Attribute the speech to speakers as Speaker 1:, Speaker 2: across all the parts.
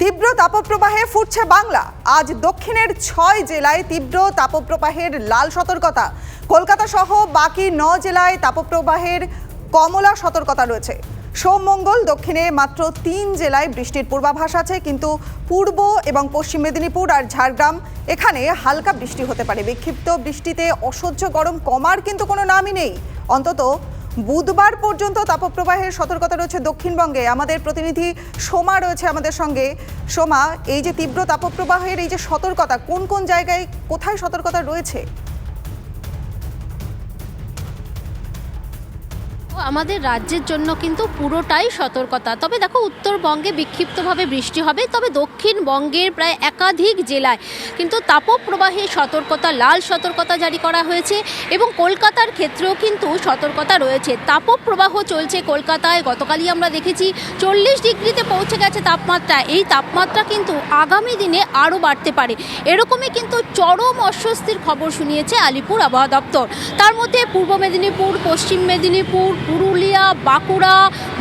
Speaker 1: তীব্র তাপপ্রবাহে ফুটছে বাংলা। আজ দক্ষিণের ছয় জেলায় তীব্র তাপপ্রবাহের লাল সতর্কতা। কলকাতা সহ বাকি ন জেলায় তাপপ্রবাহের কমলা সতর্কতা রয়েছে। সোম মঙ্গল দক্ষিণে মাত্র তিন জেলায় বৃষ্টির পূর্বাভাস আছে, কিন্তু পূর্ব এবং পশ্চিম মেদিনীপুর আর ঝাড়গ্রাম এখানে হালকা বৃষ্টি হতে পারে। বিক্ষিপ্ত বৃষ্টিতে অসহ্য গরম কমার কিন্তু কোনো নামই নেই। অন্তত বুধবার পর্যন্ত তাপপ্রবাহের সতর্কতা রয়েছে দক্ষিণবঙ্গে। আমাদের প্রতিনিধি সোমা রয়েছে আমাদের সঙ্গে। সোমা, এই যে তীব্র তাপপ্রবাহের এই যে সতর্কতা, কোন কোন জায়গায় কোথায় সতর্কতা রয়েছে?
Speaker 2: আমাদের রাজ্যের জন্য কিন্তু পুরোটাই সতর্কতা। তবে দেখো, উত্তরবঙ্গে বিক্ষিপ্তভাবে বৃষ্টি হবে, তবে দক্ষিণবঙ্গের প্রায় একাধিক জেলায় কিন্তু তাপপ্রবাহে সতর্কতা, লাল সতর্কতা জারি করা হয়েছে এবং কলকাতার ক্ষেত্রেও কিন্তু সতর্কতা রয়েছে। তাপপ্রবাহ চলছে কলকাতায়, গতকালই আমরা দেখেছি চল্লিশ ডিগ্রিতে পৌঁছে গেছে তাপমাত্রা। এই তাপমাত্রা কিন্তু আগামী দিনে আরও বাড়তে পারে। এরকমই কিন্তু চরম অস্বস্তির খবর শুনিয়েছে আলিপুর আবহাওয়া দপ্তর। তার মধ্যে পূর্ব মেদিনীপুর, পশ্চিম মেদিনীপুর পুরুলিয়া, বাঁকুড়া,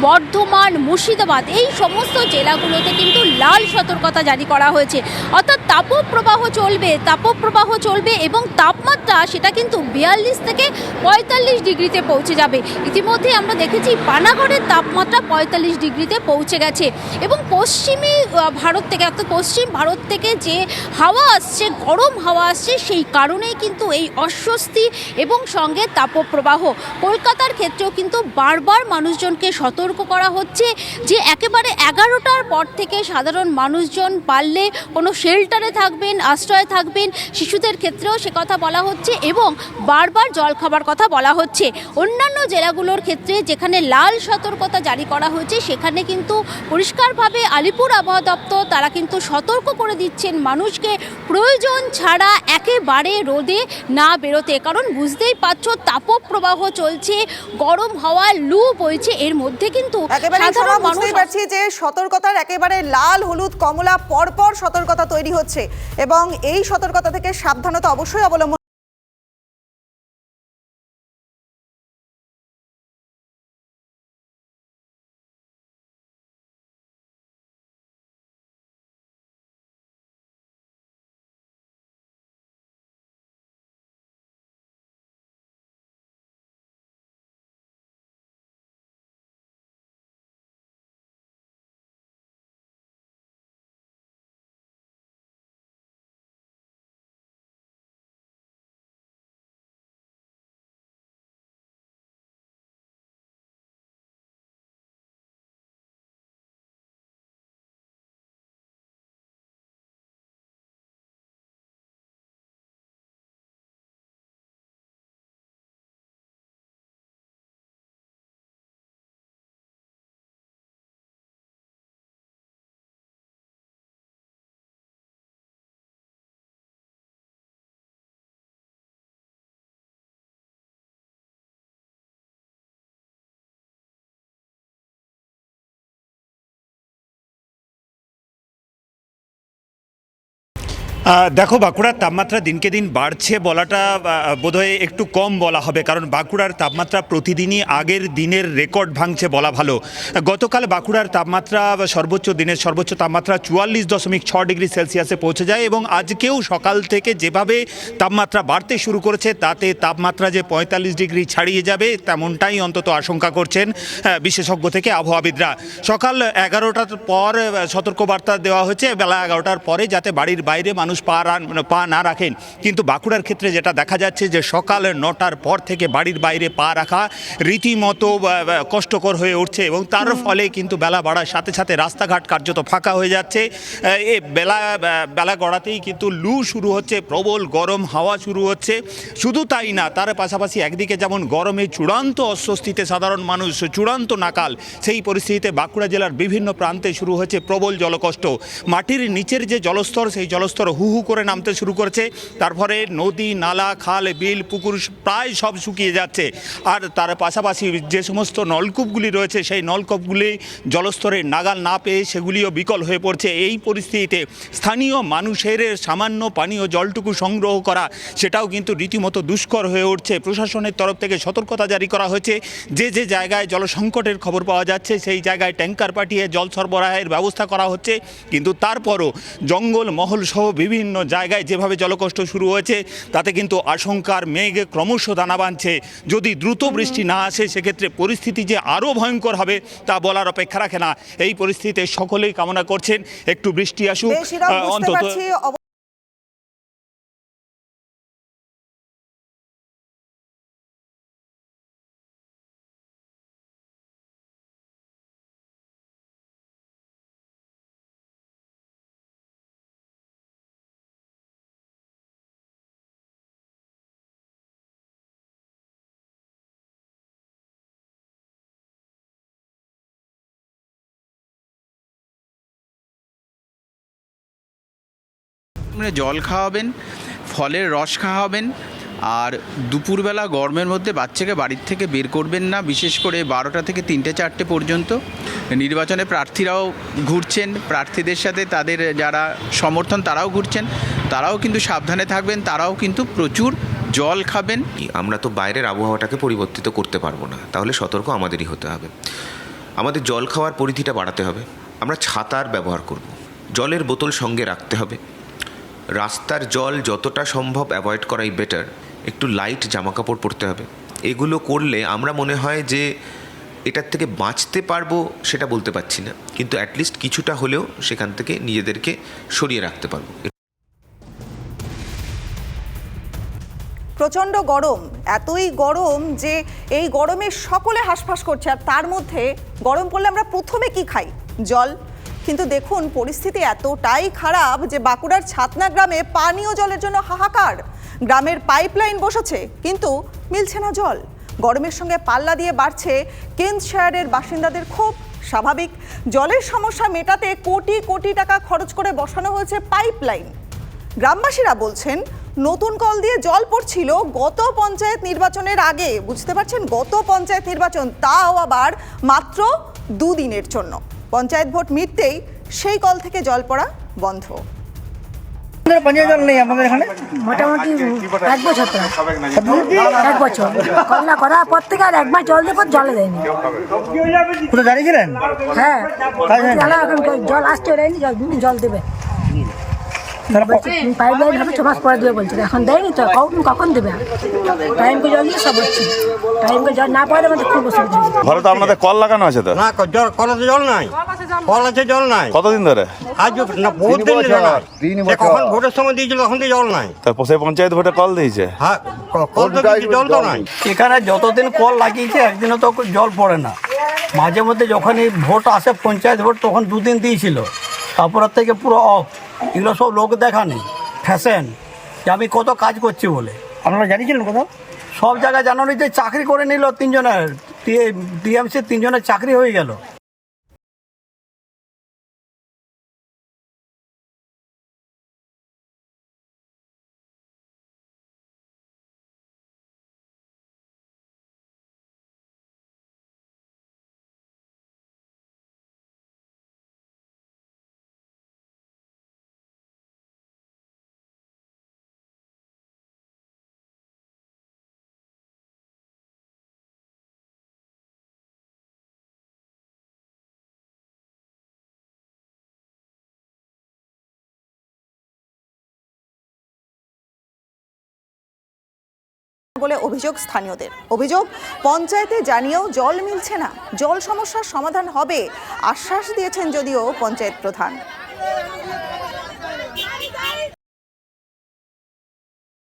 Speaker 2: বর্ধমান, মুর্শিদাবাদ এই সমস্ত জেলাগুলোতে কিন্তু লাল সতর্কতা জারি করা হয়েছে। অর্থাৎ তাপপ্রবাহ চলবে তাপপ্রবাহ চলবে এবং তাপমাত্রা সেটা কিন্তু বিয়াল্লিশ থেকে পঁয়তাল্লিশ ডিগ্রিতে পৌঁছে যাবে। ইতিমধ্যে আমরা দেখেছি পানাগড়ের তাপমাত্রা পঁয়তাল্লিশ ডিগ্রিতে পৌঁছে গেছে এবং পশ্চিমী ভারত থেকে অর্থাৎ পশ্চিম ভারত থেকে যে হাওয়া আসছে, গরম হাওয়া আসছে, সেই কারণেই কিন্তু এই অস্বস্তি এবং সঙ্গে তাপপ্রবাহ। কলকাতার ক্ষেত্রেও কিন্তু বারবার মানুষজনকে সতর্ক করা হচ্ছে যে একেবারে এগারোটার পর থেকে সাধারণ মানুষজন পারলে কোনো শেল্টারে থাকবেন, আশ্রয়ে থাকবেন। শিশুদের ক্ষেত্রেও সে কথা বলা হচ্ছে এবং বারবার জল খাবার কথা বলা হচ্ছে। অন্যান্য জেলাগুলোর ক্ষেত্রে যেখানে লাল সতর্কতা জারি করা হয়েছে সেখানে কিন্তু পরিষ্কারভাবে আলিপুর আবহাওয়া দপ্তর তারা কিন্তু সতর্ক করে দিচ্ছেন মানুষকে প্রয়োজন ছাড়া একেবারে রোদে না বেরোতে। কারণ বুঝতেই পারছ তাপপ্রবাহ চলছে গরম হাওয়া লু বইছে এর মধ্যে কিন্তু মানুষ
Speaker 1: বুঝতেই পারছি যে সতর্কতার একেবারে লাল হলুদ কমলা পরপর সতর্কতা তৈরি হচ্ছে এবং এই সতর্কতা থেকে সাবধানতা অবশ্যই অবলম্বন
Speaker 3: দেখো, বাঁকুড়ার তাপমাত্রা দিনকে দিন বাড়ছে বলাটা বোধহয় একটু কম বলা হবে, কারণ বাঁকুড়ার তাপমাত্রা প্রতিদিনই আগের দিনের রেকর্ড ভাঙছে বলা ভালো। গতকাল বাঁকুড়ার তাপমাত্রা সর্বোচ্চ দিনের সর্বোচ্চ তাপমাত্রা চুয়াল্লিশ দশমিক ছ ডিগ্রি সেলসিয়াসে পৌঁছে যায় এবং আজকেও সকাল থেকে যেভাবে তাপমাত্রা বাড়তে শুরু করেছে, তাতে তাপমাত্রা যে পঁয়তাল্লিশ ডিগ্রি ছাড়িয়ে যাবে, তেমনটাই অন্তত আশঙ্কা করছেন বিশেষজ্ঞ থেকে আবহাওয়াবিদরা। সকাল এগারোটার পর সতর্কবার্তা দেওয়া হয়েছে, বেলা এগারোটার পরে যাতে বাড়ির বাইরে মানুষ পা রা- মানে পা না রাখেন। কিন্তু বাঁকুড়ার ক্ষেত্রে যেটা দেখা যাচ্ছে যে সকাল নটার পর থেকে বাড়ির বাইরে পা রাখা রীতিমতো কষ্টকর হয়ে উঠছে এবং তার ফলে কিন্তু বেলা বাড়ার সাথে সাথে রাস্তাঘাট কার্যত ফাঁকা হয়ে যাচ্ছে। এ বেলা বেলা গড়াতেই কিন্তু লু শুরু হচ্ছে প্রবল গরম হাওয়া শুরু হচ্ছে। শুধু তাই না তার পাশাপাশি একদিকে যেমন গরমে চূড়ান্ত অস্বস্তিতে সাধারণ মানুষ চূড়ান্ত নাকাল সেই পরিস্থিতিতে বাঁকুড়া জেলার বিভিন্ন প্রান্তে শুরু হয়েছে প্রবল জলকষ্ট। মাটির নিচের যে জলস্তর সেই জলস্তর হু হু করে নামতে শুরু করেছে। তারপরে নদী, নালা, খাল, বিল, পুকুর প্রায় সব শুকিয়ে যাচ্ছে। আর তার পাশাপাশি যে সমস্ত নলকূপগুলি রয়েছে, সেই নলকূপগুলি জলস্তরের নাগাল না পেয়ে সেগুলিও বিকল হয়ে পড়ছে। এই পরিস্থিতিতে স্থানীয় মানুষের সামান্য পানীয় জলটুকু সংগ্রহ করা, সেটাও কিন্তু রীতিমতো দুষ্কর হয়ে উঠছে। প্রশাসনের তরফ থেকে সতর্কতা জারি করা হয়েছে। যে যে জায়গায় জলসংকটের খবর পাওয়া যাচ্ছে, সেই জায়গায় ট্যাঙ্কার পাঠিয়ে জল সরবরাহের ব্যবস্থা করা হচ্ছে। কিন্তু তারপরও জঙ্গল মহল সহ বিভিন্ন জায়গায় যেভাবে জলকষ্ট শুরু হয়েছে তাতে কিন্তু আশঙ্কার মেঘে ক্রমশ দানা বাঁধছে। যদি দ্রুত বৃষ্টি না আসে সেক্ষেত্রে পরিস্থিতি যে আরও ভয়ঙ্কর হবে তা বলার অপেক্ষা রাখে না। এই পরিস্থিতিতে সকলেই কামনা করছেন একটু বৃষ্টি আসুক অন্তত
Speaker 4: মানে জল খাওয়াবেন, ফলের রস খাওয়াবেন, আর দুপুরবেলা গরমের মধ্যে বাচ্চাকে বাড়ির থেকে বের করবেন না, বিশেষ করে বারোটা থেকে তিনটে, চারটে পর্যন্ত। নির্বাচনে প্রার্থীরাও ঘুরছেন, প্রার্থীদের সাথে তাদের যারা সমর্থন তারাও ঘুরছেন, তারাও কিন্তু সাবধানে থাকবেন, তারাও কিন্তু প্রচুর জল খাবেন।
Speaker 5: আমরা তো বাইরের আবহাওয়াটাকে পরিবর্তিত করতে পারব না, তাহলে সতর্ক আমাদেরই হতে হবে। আমাদের জল খাওয়ার পরিধিটা বাড়াতে হবে, আমরা ছাতার ব্যবহার করব, জলের বোতল সঙ্গে রাখতে হবে রাস্তার জল যতটা সম্ভব অ্যাভয়েড করাই বেটার একটু লাইট জামাকাপড় পরতে হবে। এগুলো করলে আমরা মনে হয় যে এটার থেকে বাঁচতে পারব সেটা বলতে পারছি না। কিন্তু অ্যাটলিস্ট কিছুটা হলেও সেখান থেকে নিজেদেরকে সরিয়ে রাখতে পারব।
Speaker 1: প্রচণ্ড গরম। এতই গরম যে এই গরমে সকলে হাঁসফাঁস করছে। আর তার মধ্যে গরম পড়লে আমরা প্রথমে কি খাই? জল। কিন্তু দেখুন, পরিস্থিতি এতটাই খারাপ যে বাঁকুড়ার ছাতনা গ্রামে পানীয় জলের জন্য হাহাকার। গ্রামের পাইপলাইন বসেছে, কিন্তু মিলছে না জল। গরমের সঙ্গে পাল্লা দিয়ে বাড়ছে কেন্দ্রশায়ারের বাসিন্দাদের ক্ষোভ। স্বাভাবিক, জলের সমস্যা মেটাতে কোটি কোটি টাকা খরচ করে বসানো হয়েছে পাইপলাইন। গ্রামবাসীরা বলছেন, নতুন কল দিয়ে জল পড়ছিল গত পঞ্চায়েত নির্বাচনের আগে। বুঝতে পারছেন, গত পঞ্চায়েত নির্বাচন, তাও আবার মাত্র দুদিনের জন্য। পঞ্চায়েত ভোট মিটতেই সেই কল থেকে জল পড়া বন্ধ।
Speaker 6: জল নেই আমাদের এখানে?
Speaker 7: মোটামুটি এক বছর তো। এক বছর। কন্যা করার পর থেকে আর একবার জল দেওয়ার পর জলে দেয়নি।
Speaker 6: কোথাও দাঁড়িয়েছিলেন
Speaker 7: হ্যাঁ। জল আসতে জল দেবে। লাইন হবে ছ মাস পরে দেবে বলছিল এখন দেয়নি তো কখন কখন দেবে? টাইমকে জল দিয়ে সব হচ্ছে। টাইমকে জল না আমাদের খুব অসুবিধা
Speaker 8: ঘরে তো আপনাদের কল লাগানো আছে তো?
Speaker 9: না জল কলাতে জল নাই। কলাতে জল নাই।
Speaker 8: কতদিন ধরে?
Speaker 9: আজ না বহুত দিন ধরে কখন ভোটের সময় দিয়েছিল তখন তো জল নাই।
Speaker 8: তারপর সেই পঞ্চায়েত ভোটে কল দিয়েছে?
Speaker 9: হ্যাঁ কল তো জল তো নাই।
Speaker 6: এখানে যতদিন কল লাগিয়েছে একদিনও তো জল পড়ে না। মাঝে মধ্যে যখনই ভোট আসে পঞ্চায়েত ভোট তখন দুদিন দিয়েছিল। তারপরের থেকে পুরো অফ এগুলো সব লোক দেখানি ফ্যাশন যে আমি কত কাজ করছি বলে। আপনারা জানিয়েছিলেন কোথাও? সব জায়গায় জানানো যে চাকরি করে নিল তিনজনের টিএমসি তিনজনের চাকরি হয়ে গেল।
Speaker 1: বলে অভিযোগ স্থানীয়দের। অভিযোগ, পঞ্চায়েতে জানিয়েও জল মিলছে না। জল সমস্যার সমাধান হবে, আশ্বাস দিয়েছেন যদিও পঞ্চায়েত প্রধান।